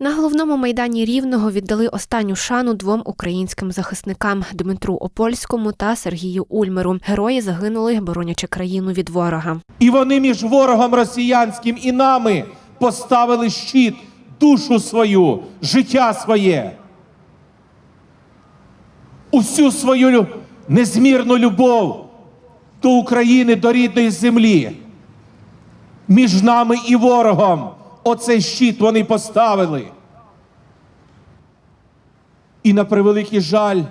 На головному майдані Рівного віддали останню шану двом українським захисникам Дмитру Опольському та Сергію Ульмеру. Герої загинули, боронячи країну від ворога. І вони між ворогом росіянським і нами поставили щит, душу свою, життя своє. Усю свою незмірну любов до України, до рідної землі. Між нами і ворогом оцей щит вони поставили. І на превеликий жаль,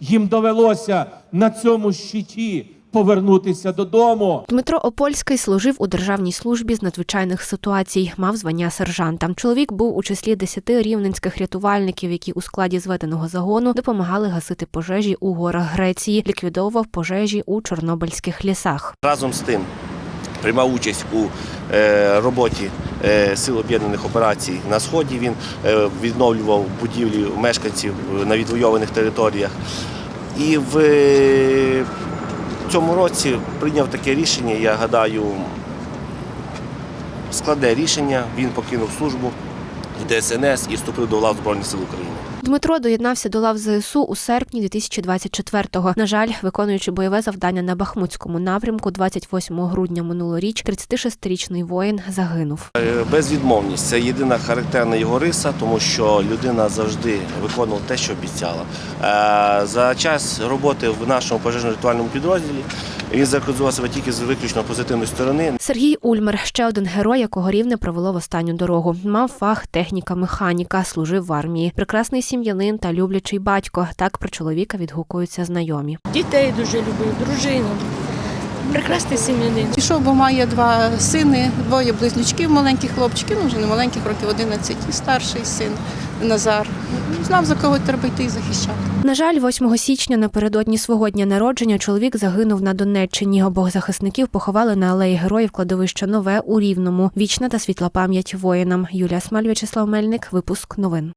їм довелося на цьому щиті повернутися додому. Дмитро Опольський служив у державній службі з надзвичайних ситуацій, мав звання сержанта. Чоловік був у числі десяти рівненських рятувальників, які у складі зведеного загону допомагали гасити пожежі у горах Греції, ліквідовував пожежі у чорнобильських лісах. Разом з тим приймав участь у е, роботі Сил об'єднаних операцій на сході. Він е, відновлював будівлі мешканців на відвойованих територіях. І в е, цьому році прийняв таке рішення, я гадаю, складне рішення. Він покинув службу в ДСНС і вступив до лав Збройних сил України. Дмитро доєднався до лав ЗСУ у серпні 2024-го. На жаль, виконуючи бойове завдання на Бахмутському напрямку, 28 грудня минулоріч 36-річний воїн загинув. Е, Безвідмовність це єдина характерна його риса, тому що людина завжди виконувала те, що обіцяла. Е, За час роботи в нашому пожежно-рятувальному підрозділі він зарекомендував себе тільки з виключно позитивної сторони. Сергій Ульмер ще один герой, якого рівне провело в останню дорогу. Мав фах техніка-механіка, служив в армії. Прекрасний сім'янин та люблячий батько. Так про чоловіка відгукуються знайомі. Дітей дуже любив, дружину. Прекрасний сім'янин. Пішов, бо має два сини, двоє близнючків, маленьких хлопчиків, ну вже не маленьких, років 11, і старший син Назар. Знав, за кого треба йти і захищати. На жаль, 8 січня напередодні свого дня народження чоловік загинув на Донеччині. Обох захисників поховали на алеї героїв кладовища Нове у Рівному. Вічна та світла пам'ять воїнам. Юлія Смаль, В'ячеслав Мельник. Випуск новин.